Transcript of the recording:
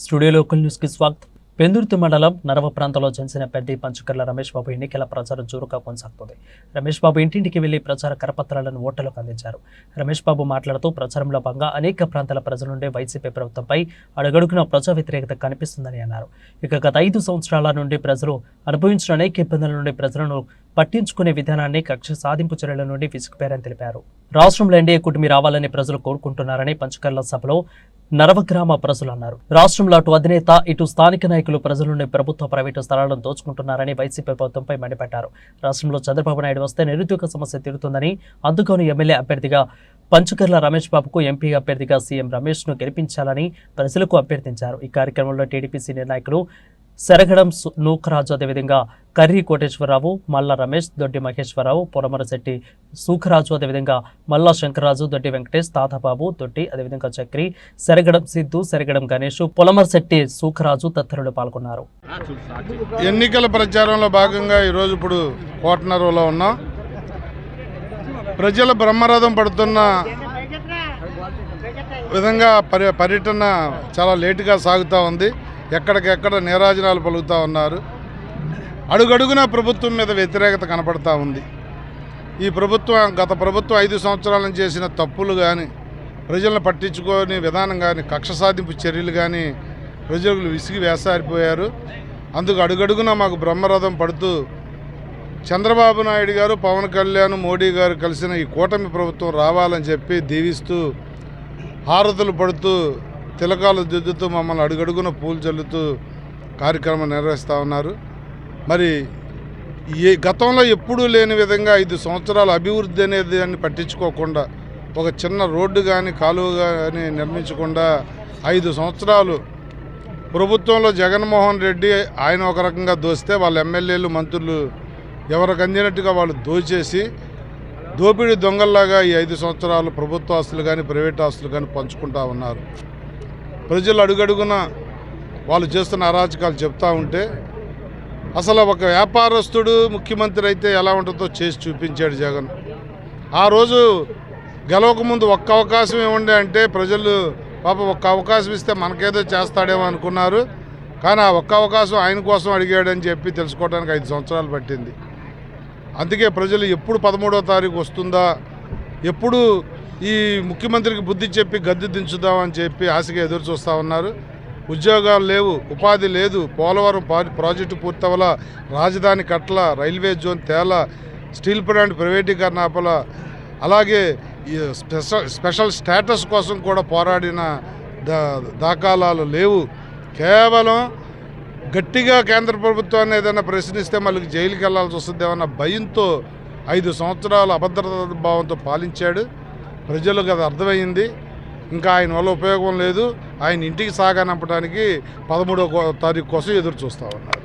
Studio local న్యూస్కి స్వాగతం. పెందుర్తి మండలం నరవ ప్రాంతంలో జనసేన పెద్ద పంచకర్ల రమేష్ బాబు ఎన్నికల ప్రచారం జోరుగా కొనసాగుతుంది. రమేష్ బాబు ఇంటింటికి వెళ్ళి ప్రచార కరపత్రాలను ఓటర్లకు అందించారు. రమేష్ బాబు మాట్లాడుతూ ప్రచారంలో భాగంగా అనేక ప్రాంతాల ప్రజల నుండి వైసీపీ ప్రభుత్వంపై అడుగడుగున ప్రజా వ్యతిరేకత కనిపిస్తుందని అన్నారు. ఇక గత ఐదు సంవత్సరాల నుండి ప్రజలు అనుభవించిన అనేక ఇబ్బందుల నుండి ప్రజలను పట్టించుకునే విధానాన్ని కక్ష సాధింపు చర్యల నుండి విసిగిపోయారని తెలిపారు. రాష్ట్రంలో ఎన్డీఏ కూటమి రావాలని ప్రజలు కోరుకుంటున్నారని పంచకర్ల సభలో నరవగ్రామ ప్రజలు అన్నారు. రాష్ట్రంలో అటు అధినేత ఇటు స్థానిక నాయకులు ప్రజల నుండి ప్రభుత్వ ప్రైవేటు స్థలాలను దోచుకుంటున్నారని వైసీపీ ప్రభుత్వంపై మండిపడ్డారు. రాష్ట్రంలో చంద్రబాబు నాయుడు వస్తే నిరుద్యోగ సమస్య తీరుతుందని అందుకని ఎమ్మెల్యే అభ్యర్థిగా పంచుకర్ల రమేష్ బాబుకు ఎంపీ అభ్యర్థిగా సీఎం రమేష్ను గెలిపించాలని ప్రజలకు అభ్యర్థించారు. ఈ కార్యక్రమంలో టీడీపీ సీనియర్ నాయకులు సెరగడం నూకరాజు అదేవిధంగా కర్రీ కోటేశ్వరరావు మల్ల రమేష్ దొడ్డి మహేశ్వరరావు పొరమరశెట్టి సూఖరాజు అదేవిధంగా మల్లా శంకరరాజు దొడ్డి వెంకటేష్ తాతబాబు దొడ్డి అదేవిధంగా చక్రి సెరగడం సిద్ధు సెరగడం గణేష్ పొలమరశెట్టి సూఖరాజు తదితరులు పాల్గొన్నారు. ఎన్నికల ప్రచారంలో భాగంగా ఈరోజు ఇప్పుడు కోటనరులో ఉన్నాం. ప్రజల బ్రహ్మరథం పడుతున్న విధంగా పర్య పర్యటన చాలా లేటుగా సాగుతూ ఉంది. ఎక్కడికెక్కడ నీరాజనాలు పలుకుతూ ఉన్నారు. అడుగడుగునా ప్రభుత్వం మీద వ్యతిరేకత కనపడతా ఉంది. ఈ ప్రభుత్వం గత ప్రభుత్వం ఐదు సంవత్సరాలను చేసిన తప్పులు కానీ ప్రజలను పట్టించుకోని విధానం కానీ కక్ష సాధింపు చర్యలు కానీ ప్రజలు విసిగి వేసారిపోయారు. అందుకు అడుగడుగునా మాకు బ్రహ్మరథం పడుతూ చంద్రబాబు నాయుడు గారు పవన్ కళ్యాణ్ మోడీ గారు కలిసిన ఈ కూటమి ప్రభుత్వం రావాలని చెప్పి దీవిస్తూ హారతులు పడుతూ తిలకాలు దిద్దుతూ మమ్మల్ని అడుగడుగున పూలు చల్లుతూ కార్యక్రమం నిర్వహిస్తూ ఉన్నారు. మరి ఏ గతంలో ఎప్పుడూ లేని విధంగా ఐదు సంవత్సరాల అభివృద్ధి అనేది దాన్ని పట్టించుకోకుండా ఒక చిన్న రోడ్డు కానీ కాలువ కానీ నిర్మించకుండా ఐదు సంవత్సరాలు ప్రభుత్వంలో జగన్మోహన్ రెడ్డి ఆయన ఒక రకంగా దోస్తే వాళ్ళ ఎమ్మెల్యేలు మంత్రులు ఎవరికి అందినట్టుగా వాళ్ళు దోచేసి దోపిడీ దొంగల్లాగా ఈ ఐదు సంవత్సరాలు ప్రభుత్వ ఆస్తులు కానీ ప్రైవేట్ ఆస్తులు కానీ పంచుకుంటా ఉన్నారు. ప్రజలు అడుగడుగున వాళ్ళు చేస్తున్న అరాచకాలు చెప్తా ఉంటే అసలు ఒక వ్యాపారస్తుడు ముఖ్యమంత్రి అయితే ఎలా ఉంటుందో చేసి చూపించాడు జగన్. ఆ రోజు గెలవక ముందు ఒక్క అవకాశం ఏముండే అంటే ప్రజలు పాప ఒక్క అవకాశం ఇస్తే మనకేదో చేస్తాడేమో అనుకున్నారు. కానీ ఆ ఒక్క అవకాశం ఆయన కోసం అడిగాడని చెప్పి తెలుసుకోవడానికి ఐదు సంవత్సరాలు పట్టింది. అందుకే ప్రజలు ఎప్పుడు పదమూడో తారీఖు వస్తుందా ఎప్పుడు ఈ ముఖ్యమంత్రికి బుద్ధి చెప్పి గద్దె దించుదామని చెప్పి ఆశగా ఎదురు చూస్తూ ఉన్నారు. ఉద్యోగాలు లేవు ఉపాధి లేదు. పోలవరం పా- ప్రాజెక్టు పూర్తవల రాజధాని కట్ల రైల్వే జోన్ తేల స్టీల్ ప్లాంట్ ప్రైవేటీకరణ ఆపల అలాగే ఈ స్పెషల్ స్పెషల్ స్టేటస్ కోసం కూడా పోరాడిన దా దాఖలాలు లేవు. కేవలం గట్టిగా కేంద్ర ప్రభుత్వాన్ని ఏదైనా ప్రశ్నిస్తే మళ్ళీ జైలుకి వెళ్ళాల్సి వస్తుందేమన్న భయంతో ఐదు సంవత్సరాలు అభద్రతా భావంతో పాలించాడు. ప్రజలకు అది అర్థమైంది. ఇంకా ఆయన వల్ల ఉపయోగం లేదు. ఆయన ఇంటికి సాగనంపడానికి పదమూడో తారీఖు కోసం ఎదురు చూస్తూ ఉన్నారు.